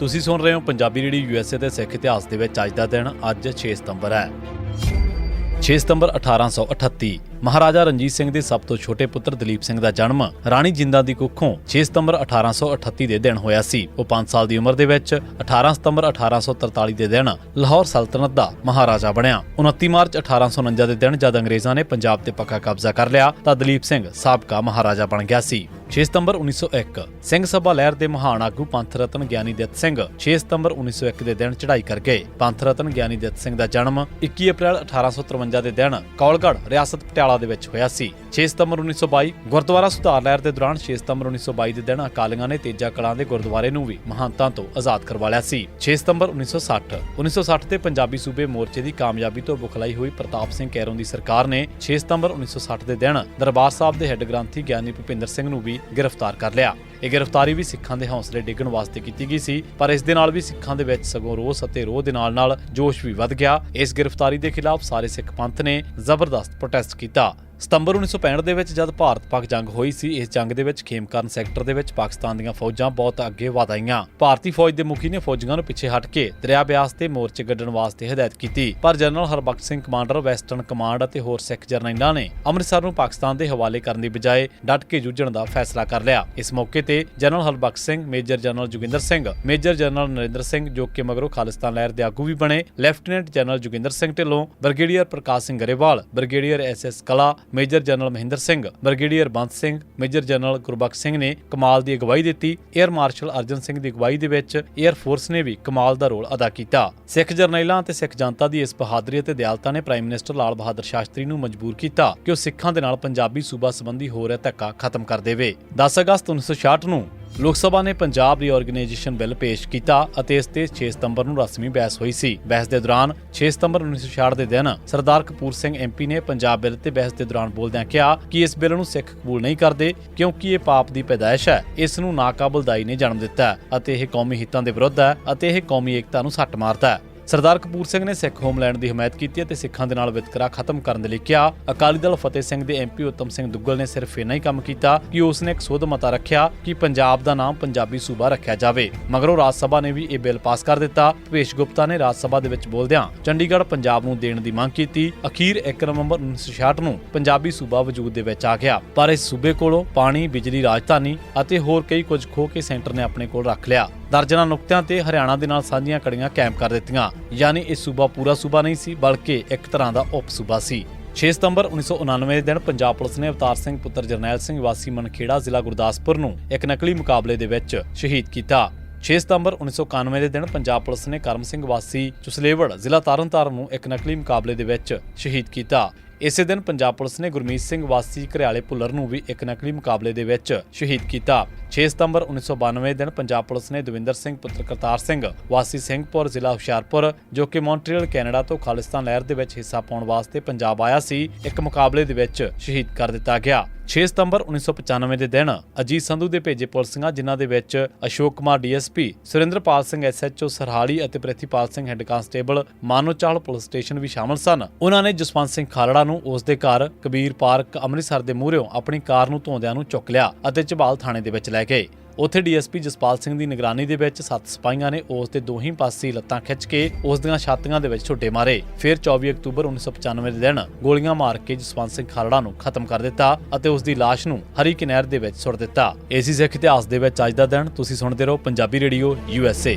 ਤੁਸੀਂ ਸੁਣ ਰਹੇ ਹੋ ਪੰਜਾਬੀ ਰੇਡੀਓ ਯੂਐਸਏ ਦੇ ਸਿੱਖ ਇਤਿਹਾਸ ਦੇ ਵਿੱਚ ਅੱਜ ਦਾ ਦਿਨ, ਅੱਜ 6 ਸਤੰਬਰ ਹੈ। 6 ਸਤੰਬਰ 1838 ਮਹਾਰਾਜਾ ਰਣਜੀਤ ਸਿੰਘ ਦੇ ਸਭ ਤੋਂ ਛੋਟੇ ਪੁੱਤਰ ਦਲੀਪ ਸਿੰਘ ਦਾ ਜਨਮ ਰਾਣੀ ਜਿੰਦਾ ਦੀ ਕੁੱਖੋਂ 6 ਸਤੰਬਰ 1838 ਦੇ ਦਿਨ ਹੋਇਆ ਸੀ। ਉਹ 5 ਸਾਲ ਦੀ ਉਮਰ ਦੇ ਵਿੱਚ 18 ਸਤੰਬਰ 1843 ਦੇ ਦਿਨ ਲਾਹੌਰ ਸਲਤਨਤ ਦਾ ਮਹਾਰਾਜਾ ਬਣਿਆ। 29 ਮਾਰਚ 1849 ਦੇ ਦਿਨ ਜਦ ਅੰਗਰੇਜ਼ਾਂ ਨੇ ਪੰਜਾਬ ਤੇ ਪੱਕਾ ਕਬਜ਼ਾ ਕਰ ਲਿਆ, ਤਾਂ ਦਲੀਪ ਸਿੰਘ ਸਾਬਕਾ ਮਹਾਰਾਜਾ ਬਣ ਗਿਆ ਸੀ। 6 ਸਤੰਬਰ 1901 ਸਿੰਘ ਸਭਾ ਲਹਿਰ ਦੇ ਮਹਾਨ ਆਗੂ ਪੰਥ ਰਤਨ ਗਿਆਨੀ ਦਿੱਤ ਸਿੰਘ 6 ਸਤੰਬਰ 1901 ਦੇ ਦਿਨ ਚੜ੍ਹਾਈ ਕਰ ਗਏ। ਪੰਥ ਰਤਨ ਗਿਆਨੀ ਦਿੱਤ ਸਿੰਘ ਦਾ ਜਨਮ 21 ਅਪ੍ਰੈਲ 1853 ਦੇ ਦਿਨ ਕੌਲਗੜ੍ਹ ਰਿਆਸਤ ਪਟਿਆਲਾ ਦੇ ਵਿੱਚ ਹੋਇਆ ਸੀ। 6 ਸਤੰਬਰ 1922 ਗੁਰਦੁਆਰਾ ਸੁਧਾਰ ਲਹਿਰ ਦੇ ਦੌਰਾਨ 6 ਸਤੰਬਰ 1922 ਦੇ ਦਿਨ ਅਕਾਲੀਆਂ ਨੇ ਤੇਜਾ ਕਲਾਂ ਦੇ ਗੁਰਦੁਆਰੇ ਨੂੰ ਵੀ ਮਹਾਨਤਾ ਤੋਂ ਆਜ਼ਾਦ ਕਰਵਾ ਲਿਆ ਸੀ। 6 ਸਤੰਬਰ 1960 1960 ਤੇ ਪੰਜਾਬੀ ਸੂਬੇ ਮੋਰਚੇ ਦੀ ਕਾਮਯਾਬੀ ਤੋਂ ਬੁਖਲਾਈ ਹੋਈ ਪ੍ਰਤਾਪ ਸਿੰਘ ਕੈਰੋਂ ਦੀ ਸਰਕਾਰ ਨੇ 6 ਸਤੰਬਰ 1960 ਦੇ ਦਿਨ ਦਰਬਾਰ ਸਾਹਿਬ ਦੇ ਹੈੱਡ ਗ੍ਰੰਥੀ ਗਿਆਨੀ ਭੁਪਿੰਦਰ ਸਿੰਘ ਨੂੰ ਵੀ ਗ੍ਰਿਫਤਾਰ ਕਰ ਲਿਆ। ਇਹ ਗ੍ਰਿਫਤਾਰੀ ਵੀ ਸਿੱਖਾਂ ਦੇ ਹੌਸਲੇ ਡਿੱਗਣ ਵਾਸਤੇ ਕੀਤੀ ਗਈ ਸੀ, ਪਰ ਇਸ ਦੇ ਨਾਲ ਵੀ ਸਿੱਖਾਂ ਦੇ ਵਿੱਚ ਸਗੋਂ ਰੋਸ ਅਤੇ ਰੋਹ ਦੇ ਨਾਲ ਨਾਲ ਜੋਸ਼ ਵੀ ਵੱਧ ਗਿਆ। ਇਸ ਗ੍ਰਿਫਤਾਰੀ ਦੇ ਖਿਲਾਫ ਸਾਰੇ ਸਿੱਖ ਪੰਥ ਨੇ ਜ਼ਬਰਦਸਤ ਪ੍ਰੋਟੈਸਟ ਕੀਤਾ। ਸਤੰਬਰ 1965 ਦੇ ਵਿੱਚ ਜਦ ਭਾਰਤ-ਪਾਕ ਜੰਗ ਹੋਈ ਸੀ, ਇਸ ਜੰਗ ਦੇ ਵਿੱਚ ਖੇਮਕਰਨ ਸੈਕਟਰ ਦੇ ਵਿੱਚ ਪਾਕਿਸਤਾਨ ਦੀਆਂ ਫੌਜਾਂ ਬਹੁਤ ਅੱਗੇ ਵਧ ਆਈਆਂ। ਭਾਰਤੀ ਫੌਜ ਦੇ ਮੁਖੀ ਨੇ ਫੌਜੀਆਂ ਨੂੰ ਪਿੱਛੇ ਹਟ ਕੇ ਦਰਿਆ ਬਿਆਸ ਤੇ ਮੋਰਚੇ ਗੱਡਣ ਵਾਸਤੇ ਹਦਾਇਤ ਕੀਤੀ। ਪਰ general Harbaksh Singh commander, western command ਅਤੇ ਹੋਰ ਸਿੱਖ ਜਰਨੈਲਾਂ ਨੇ ਅੰਮ੍ਰਿਤਸਰ ਨੂੰ ਪਾਕਿਸਤਾਨ ਦੇ ਹਵਾਲੇ ਕਰਨ ਦੀ ਬਜਾਏ ਡਟ ਕੇ ਜੂਝਣ ਦਾ ਫੈਸਲਾ ਕਰ ਲਿਆ। ਇਸ ਮੌਕੇ ਤੇ general Harbaksh Singh, major general Joginder Singh, major general Narinder Singh, ਜੋ ਕਿ ਮਗਰੋਂ ਖਾਲਿਸਤਾਨ ਲਹਿਰ ਦੇ ਆਗੂ ਵੀ ਬਣੇ, lieutenant general Joginder Singh Dhillon, brigadier Prakash Singh Grewal, brigadier SS Kala major general Mahinder Singh, brigadier Bant Singh, major general Gurbaksh Singh ਨੇ ਕਮਾਲ ਦੀ ਅਗਵਾਈ ਦਿੱਤੀ। 에ਅਰ ਮਾਰਸ਼ਲ ਅਰਜਨ ਸਿੰਘ ਦੀ ਅਗਵਾਈ ਦੇ ਵਿੱਚ 에ਅਰ ਫੋਰਸ ਨੇ ਵੀ ਕਮਾਲ ਦਾ ਰੋਲ ਅਦਾ ਕੀਤਾ। ਸਿੱਖ ਜਰਨੈਲਾਂ ਅਤੇ ਸਿੱਖ ਜਨਤਾ ਦੀ ਇਸ ਬਹਾਦਰੀ ਅਤੇ ਦਿਆਲਤਾ ਨੇ ਪ੍ਰਾਈਮ ਮਿਨਿਸਟਰ ਲਾਲ ਬਹਾਦਰ ਸ਼ਾਸਤਰੀ ਨੂੰ ਮਜਬੂਰ ਕੀਤਾ ਕਿ ਉਹ ਸਿੱਖਾਂ ਦੇ ਨਾਲ ਪੰਜਾਬੀ ਸੂਬਾ ਸੰਬੰਧੀ ਹੋ ਰਿਹਾ ਧੱਕਾ ਖਤਮ ਕਰ ਦੇਵੇ। 10 ਅਗਸਤ 1966 ਨੂੰ ਲੋਕ ਸਭਾ ਨੇ ਪੰਜਾਬ ਰੀਆਰਗੇਨਾਈਜੇਸ਼ਨ ਬਿੱਲ ਪੇਸ਼ ਕੀਤਾ ਅਤੇ ਇਸ ਤੇ 6 ਸਤੰਬਰ ਨੂੰ ਰਸਮੀ ਬਹਿਸ ਹੋਈ ਸੀ। ਬਹਿਸ ਦੇ ਦੌਰਾਨ 6 ਸਤੰਬਰ 1966 ਦੇ ਦਿਨ ਸਰਦਾਰ ਕਪੂਰ ਸਿੰਘ ਐਮਪੀ ਨੇ ਪੰਜਾਬ ਬਿੱਲ ਤੇ ਬਹਿਸ ਦੇ ਦੌਰਾਨ ਬੋਲਦਿਆਂ ਕਿਹਾ ਕਿ ਇਸ ਬਿੱਲ ਨੂੰ ਸਿੱਖ ਕਬੂਲ ਨਹੀਂ ਕਰਦੇ ਕਿਉਂਕਿ ਇਹ ਪਾਪ ਦੀ ਪੈਦਾਇਸ਼ ਹੈ। ਇਸ ਨੂੰ ਨਾਕਾਬਲਦਾਈ ਨੇ ਜਨਮ ਦਿੱਤਾ ਅਤੇ ਇਹ ਕੌਮੀ ਹਿੱਤਾਂ ਦੇ ਵਿਰੁੱਧ ਹੈ ਅਤੇ ਇਹ ਕੌਮੀ ਏਕਤਾ ਨੂੰ ਸੱਟ ਮਾਰਦਾ ਹੈ। ਸਰਦਾਰ ਕਪੂਰ ਸਿੰਘ ਨੇ ਸਿੱਖ ਹੋਮਲੈਂਡ ਦੀ ਹਮਾਇਤ ਕੀਤੀ ਅਤੇ ਸਿੱਖਾਂ ਦੇ ਨਾਲ ਵਿਤਕਰਾ ਖਤਮ ਕਰਨ ਦੇ ਲਈ ਕਿਹਾ। ਅਕਾਲੀ ਦਲ ਫਤਿਹ ਸਿੰਘ ਦੇ ਐਮਪੀ ਉਤਮ ਸਿੰਘ ਦੁੱਗਲ ਨੇ ਸਿਰਫ ਇੰਨਾ ਹੀ ਕੰਮ ਕੀਤਾ ਕਿ ਉਸ ਨੇ ਇੱਕ ਸੋਧ ਮਤਾ ਰੱਖਿਆ ਕਿ ਪੰਜਾਬ ਦਾ ਨਾਮ ਪੰਜਾਬੀ ਸੂਬਾ ਰੱਖਿਆ ਜਾਵੇ। ਮਗਰੋਂ ਰਾਜ ਸਭਾ ਨੇ ਵੀ ਇਹ ਬਿੱਲ ਪਾਸ ਕਰ ਦਿੱਤਾ। ਭਵੇਸ਼ ਗੁਪਤਾ ਨੇ ਰਾਜ ਸਭਾ ਦੇ ਵਿੱਚ ਬੋਲਦਿਆਂ ਚੰਡੀਗੜ੍ਹ ਪੰਜਾਬ ਨੂੰ ਦੇਣ ਦੀ ਮੰਗ ਕੀਤੀ। ਅਖੀਰ 1 ਨਵੰਬਰ 1966 ਨੂੰ ਪੰਜਾਬੀ ਸੂਬਾ ਵਜੂਦ ਦੇ ਵਿੱਚ ਆ ਗਿਆ। ਪਰ ਇਸ ਸੂਬੇ ਕੋਲੋਂ ਪਾਣੀ, ਬਿਜਲੀ, ਰਾਜਧਾਨੀ ਅਤੇ ਹੋਰ ਕਈ ਕੁਝ ਖੋ ਕੇ ਸੈਂਟਰ ਨੇ ਆਪਣੇ ਕੋਲ ਰੱਖ ਲਿਆ। ਦਰਜਨਾਂ ਨੁਕਤਿਆਂ ਤੇ ਹਰਿਆਣਾ ਦੇ ਨਾਲ ਸਾਂਝੀਆਂ ਕੜੀਆਂ ਕੈਂਪ ਕਰ ਦਿੱਤੀਆਂ। ਯਾਨੀ ਇਹ ਸੂਬਾ ਪੂਰਾ ਸੂਬਾ ਨਹੀਂ ਸੀ, ਬਲਕਿ ਇੱਕ ਤਰ੍ਹਾਂ ਦਾ ਉਪ ਸੂਬਾ ਸੀ। 6 ਸਤੰਬਰ 1999 ਦੇ ਦਿਨ ਪੰਜਾਬ ਪੁਲਿਸ ਨੇ ਅਵਤਾਰ ਸਿੰਘ ਪੁੱਤਰ ਜਰਨੈਲ ਸਿੰਘ ਵਾਸੀ ਮਨਖੇੜਾ ਜ਼ਿਲ੍ਹਾ ਗੁਰਦਾਸਪੁਰ ਨੂੰ ਇੱਕ ਨਕਲੀ ਮੁਕਾਬਲੇ ਦੇ ਵਿੱਚ ਸ਼ਹੀਦ ਕੀਤਾ। 6 ਸਤੰਬਰ 1991 ਦੇ ਦਿਨ ਪੰਜਾਬ ਪੁਲਿਸ ਨੇ ਕਰਮ ਸਿੰਘ ਵਾਸੀ ਚੁਸਲੇਵੜ ਜ਼ਿਲ੍ਹਾ ਤਰਨਤਾਰਨ ਨੂੰ ਇੱਕ ਨਕਲੀ ਮੁਕਾਬਲੇ ਦੇ ਵਿੱਚ ਸ਼ਹੀਦ ਕੀਤਾ। ਇਸੇ ਦਿਨ ਪੰਜਾਬ ਪੁਲਿਸ ਨੇ ਗੁਰਮੀਤ ਸਿੰਘ ਵਾਸੀ ਘਰਿਆਲੇ ਭੁੱਲਰ ਨੂੰ ਵੀ ਇੱਕ ਨਕਲੀ ਮੁਕਾਬਲੇ ਦੇ ਵਿੱਚ ਸ਼ਹੀਦ ਕੀਤਾ। 6 ਸਤੰਬਰ 1992 ਦਿਨ ਪੰਜਾਬ ਪੁਲਿਸ ਨੇ ਦਵਿੰਦਰ ਸਿੰਘ ਪੁੱਤਰ ਕਰਤਾਰ ਸਿੰਘ, ਵਾਸੀ ਸਿੰਘਪੁਰ ਜ਼ਿਲ੍ਹਾ ਹੁਸ਼ਿਆਰਪੁਰ, ਜੋ ਕਿ ਮੌਂਟਰੀਅਲ, ਕੈਨੇਡਾ ਤੋਂ ਖਾਲਿਸਤਾਨ ਲਹਿਰ ਦੇ ਵਿੱਚ ਹਿੱਸਾ ਪਾਉਣ ਵਾਸਤੇ ਪੰਜਾਬ ਆਇਆ ਸੀ, ਇੱਕ ਮੁਕਾਬਲੇ ਦੇ ਵਿੱਚ ਸ਼ਹੀਦ ਕਰ ਦਿੱਤਾ ਗਿਆ। 6 ਸਤੰਬਰ 1995 ਦੇ ਦਿਨ ਅਜੀਤ ਸੰਧੂ ਦੇ ਭੇਜੇ ਪੁਲਿਸਾਂ ਜਿਨ੍ਹਾਂ ਦੇ ਵਿੱਚ ਅਸ਼ੋਕ ਕੁਮਾਰ ਡੀਐਸਪੀ, ਸੁਰਿੰਦਰਪਾਲ ਸਿੰਘ ਐਸਐਚਓ ਸਰਹਾਲੀ ਅਤੇ Prithipal Singh head constable Manochahal police station ਵੀ ਸ਼ਾਮਲ ਸਨ। ਉਹਨਾਂ ਨੇ ਜਸਵੰਤ ਸਿੰਘ ਖਾਲੜਾ ਨੂੰ ਉਸ ਦੇ ਘਰ, ਕਬੀਰ ਪਾਰਕ, ਅੰਮ੍ਰਿਤਸਰ ਦੇ ਮੂਹਰਿਓਂ ਆਪਣੀ ਕਾਰ ਨੂੰ ਧੋਂਦਿਆਂ ਨੂੰ ਚੁੱਕ ਲਿਆ ਅਤੇ ਝਬਾਲ ਥਾਣੇ ਦੇ ਵਿੱਚ ਲੈ ਗਏ। ਉੱਥੇ ਡੀਐਸਪੀ ਜਸਪਾਲ ਸਿੰਘ ਦੀ ਨਿਗਰਾਨੀ ਦੇ ਵਿੱਚ ਸੱਤ ਸਿਪਾਹੀਆਂ ਨੇ ਉਸ ਦੇ ਦੋਹੀਂ ਪਾਸੇ ਲੱਤਾਂ ਖਿੱਚ ਕੇ ਉਸ ਦੀਆਂ ਛਾਤੀਆਂ ਦੇ ਵਿੱਚ ਛੁੱਟੇ ਮਾਰੇ। ਫਿਰ 24 ਅਕਤੂਬਰ 1995 ਦੇ ਦਿਨ ਗੋਲੀਆਂ ਮਾਰ ਕੇ ਜਸਵੰਤ ਸਿੰਘ ਖਾਲੜਾ ਨੂੰ ਖਤਮ ਕਰ ਦਿੱਤਾ ਅਤੇ ਉਸ ਦੀ ਲਾਸ਼ ਨੂੰ ਹਰੀ ਕਿਨੈਰ ਦੇ ਵਿੱਚ ਸੁੱਟ ਦਿੱਤਾ। ਏਸੀ ਸਿੱਖ ਇਤਿਹਾਸ ਦੇ ਵਿੱਚ ਅੱਜ ਦਾ ਦਿਨ। ਤੁਸੀਂ ਸੁਣਦੇ ਰਹੋ ਪੰਜਾਬੀ ਰੇਡੀਓ ਯੂਐਸਏ